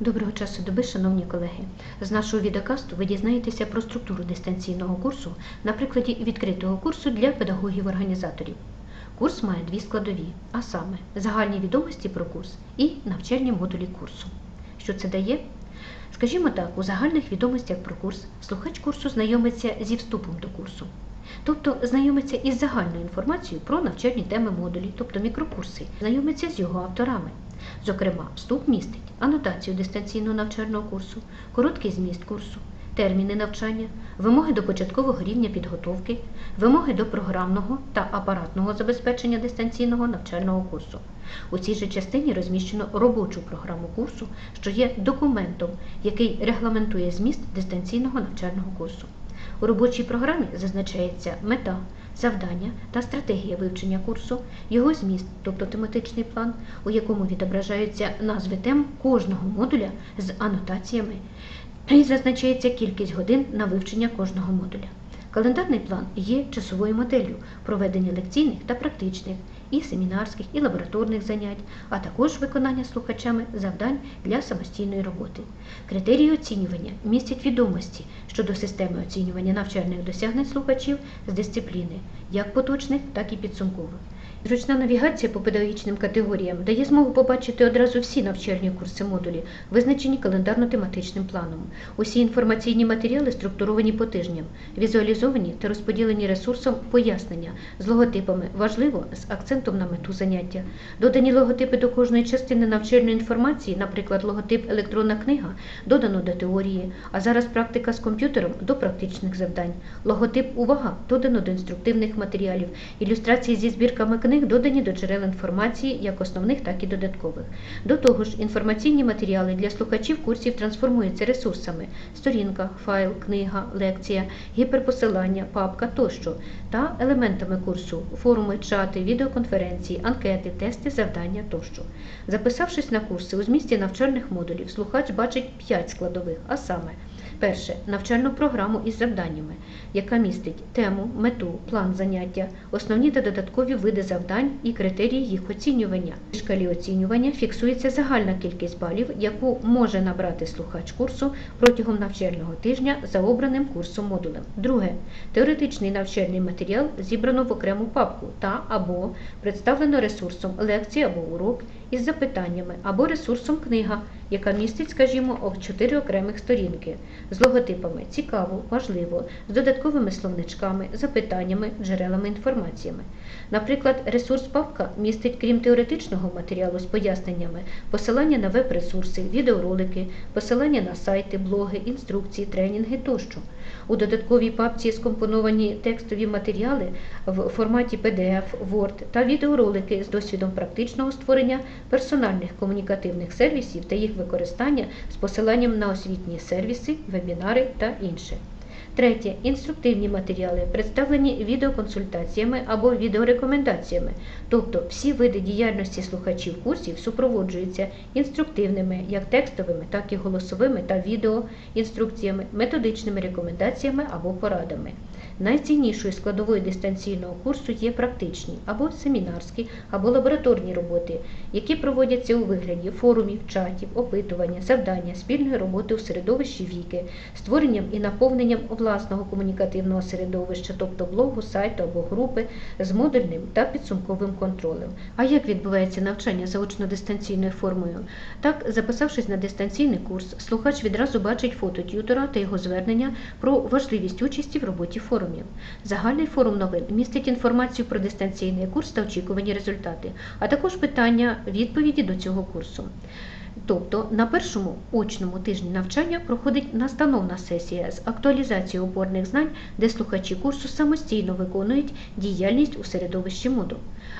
Доброго часу доби, шановні колеги. З нашого відеокасту ви дізнаєтеся про структуру дистанційного курсу на прикладі відкритого курсу для педагогів-організаторів. Курс має дві складові, а саме загальні відомості про курс і навчальні модулі курсу. Що це дає? Скажімо так, у загальних відомостях про курс слухач курсу знайомиться зі вступом до курсу. Тобто знайомиться із загальною інформацією про навчальні теми модулі, тобто мікрокурси, знайомиться з його авторами. Зокрема, вступ містить анотацію дистанційного навчального курсу, короткий зміст курсу, терміни навчання, вимоги до початкового рівня підготовки, вимоги до програмного та апаратного забезпечення дистанційного навчального курсу. У цій же частині розміщено робочу програму курсу, що є документом, який регламентує зміст дистанційного навчального курсу. У робочій програмі зазначається мета, завдання та стратегія вивчення курсу, його зміст, тобто тематичний план, у якому відображаються назви тем кожного модуля з анотаціями, і зазначається кількість годин на вивчення кожного модуля. Календарний план є часовою моделлю проведення лекційних та практичних, і семінарських, і лабораторних занять, а також виконання слухачами завдань для самостійної роботи. Критерії оцінювання містять відомості щодо системи оцінювання навчальних досягнень слухачів з дисципліни, як поточних, так і підсумкових. Зручна навігація по педагогічним категоріям дає змогу побачити одразу всі навчальні курси модулі, визначені календарно-тематичним планом. Усі інформаційні матеріали структуровані по тижням, візуалізовані та розподілені ресурсом пояснення з логотипами важливо з акцентом на мету заняття. Додані логотипи до кожної частини навчальної інформації, наприклад, логотип електронна книга, додано до теорії, а зараз практика з комп'ютером до практичних завдань. Логотип увага додано до інструктивних матеріалів, ілюстрації зі збірками книг додані до джерел інформації як основних, так і додаткових. До того ж, інформаційні матеріали для слухачів курсів трансформуються ресурсами: сторінка, файл, книга, лекція, гіперпосилання, папка тощо та елементами курсу форуми, чати, відеоконференції, анкети, тести, завдання тощо. Записавшись на курси у змісті навчальних модулів, слухач бачить 5 складових, а саме Перше навчальну програму із завданнями, яка містить тему, мету, план заняття, основні та додаткові види завдань і критерії їх оцінювання. В шкалі оцінювання фіксується загальна кількість балів, яку може набрати слухач курсу протягом навчального тижня за обраним курсом модулем. Друге теоретичний навчальний матеріал зібрано в окрему папку та або представлено ресурсом лекції або урок із запитаннями або ресурсом книга, яка містить, скажімо, чотири окремих сторінки з логотипами цікаво, важливо, з додатковими словничками, запитаннями, джерелами інформаціями. Наприклад, ресурс папка містить, крім теоретичного матеріалу з поясненнями, посилання на веб-ресурси, відеоролики, посилання на сайти, блоги, інструкції, тренінги тощо. У додатковій папці скомпоновані текстові матеріали в форматі PDF, Word та відеоролики з досвідом практичного створення персональних комунікативних сервісів та їх використання з посиланням на освітні сервіси, вебінари та інше. Третє. Інструктивні матеріали, представлені відеоконсультаціями або відеорекомендаціями, тобто всі види діяльності слухачів курсів супроводжуються інструктивними, як текстовими, так і голосовими та відеоінструкціями, методичними рекомендаціями або порадами. Найціннішою складовою дистанційного курсу є практичні або семінарські, або лабораторні роботи, які проводяться у вигляді форумів, чатів, опитування, завдання, спільної роботи у середовищі віки, створенням і наповненням власного комунікативного середовища, тобто блогу, сайту або групи з модульним та підсумковим контролем. А як відбувається навчання заочно-дистанційною формою? Так, записавшись на дистанційний курс, слухач відразу бачить фото т'ютора та його звернення про важливість участі в роботі форумів. Загальний форум новин містить інформацію про дистанційний курс та очікувані результати, а також питання відповіді до цього курсу. Тобто на першому очному тижні навчання проходить настановна сесія з актуалізацією опорних знань, де слухачі курсу самостійно виконують діяльність у середовищі моду.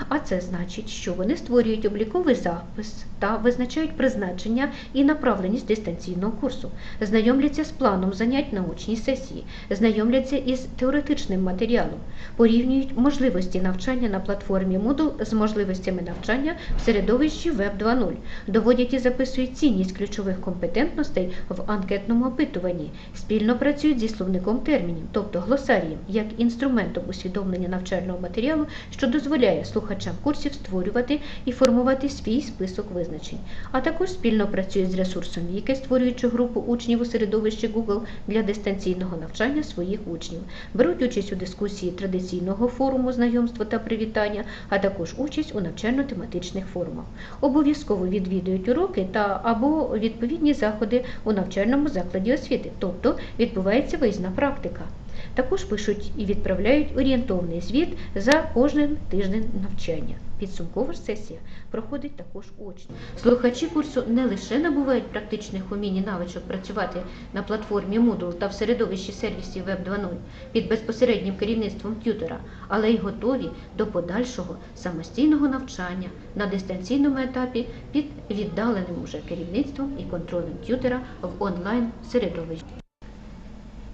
А це значить, що вони створюють обліковий запис та визначають призначення і направленість дистанційного курсу, знайомляться з планом занять на очній сесії, знайомляться із теоретичним матеріалом, порівнюють можливості навчання на платформі Moodle з можливостями навчання в середовищі Web 2.0, доводять і записують записують цінність ключових компетентностей в анкетному опитуванні, спільно працюють зі словником термінів, тобто глосарієм, як інструментом усвідомлення навчального матеріалу, що дозволяє слухачам курсів створювати і формувати свій список визначень, а також спільно працюють з ресурсом Віки, створюючи групу учнів у середовищі Google для дистанційного навчання своїх учнів, беруть участь у дискусії традиційного форуму знайомства та привітання, а також участь у навчально-тематичних форумах. Обов'язково відвідують уроки та або відповідні заходи у навчальному закладі освіти, тобто відбувається виїзна практика. Також пишуть і відправляють орієнтовний звіт за кожен тиждень навчання. Підсумкова сесія проходить також очно. Слухачі курсу не лише набувають практичних умінь і навичок працювати на платформі Moodle та в середовищі сервісів Web 2.0 під безпосереднім керівництвом тютера, але й готові до подальшого самостійного навчання на дистанційному етапі під віддаленим уже керівництвом і контролем тютера в онлайн середовищі.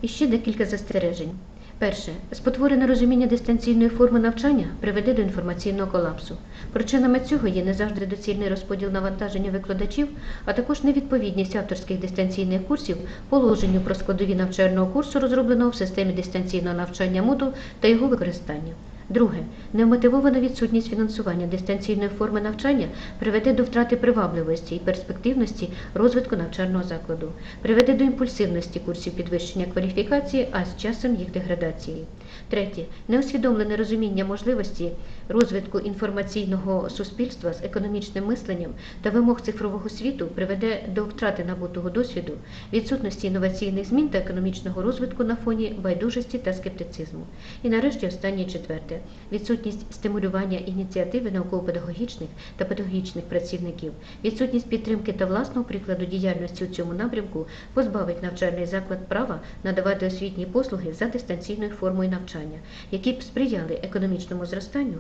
І ще декілька застережень. Перше, спотворене розуміння дистанційної форми навчання приведе до інформаційного колапсу. Причинами цього є не завжди доцільний розподіл навантаження викладачів, а також невідповідність авторських дистанційних курсів положенню про складові навчального курсу, розробленого в системі дистанційного навчання МОДУ та його використання. Друге, невмотивована відсутність фінансування дистанційної форми навчання приведе до втрати привабливості і перспективності розвитку навчального закладу, приведе до імпульсивності курсів підвищення кваліфікації, а з часом їх деградації. Третє, неусвідомлене розуміння можливості розвитку інформаційного суспільства з економічним мисленням та вимог цифрового світу приведе до втрати набутого досвіду, відсутності інноваційних змін та економічного розвитку на фоні байдужості та скептицизму. І нарешті останнє четверте відсутність стимулювання ініціативи науково-педагогічних та педагогічних працівників, відсутність підтримки та власного прикладу діяльності у цьому напрямку позбавить навчальний заклад права надавати освітні послуги за дистанційною формою навчання, які б сприяли економічному зростанню,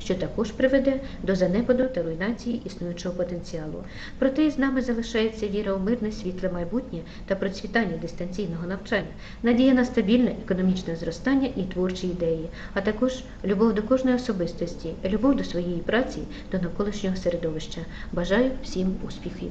що також приведе до занепаду та руйнації існуючого потенціалу. Проте з нами залишається віра у мирне світле майбутнє та процвітання дистанційного навчання, надія на стабільне економічне зростання і творчі ідеї, а також любов до кожної особистості, любов до своєї праці, до навколишнього середовища. Бажаю всім успіхів!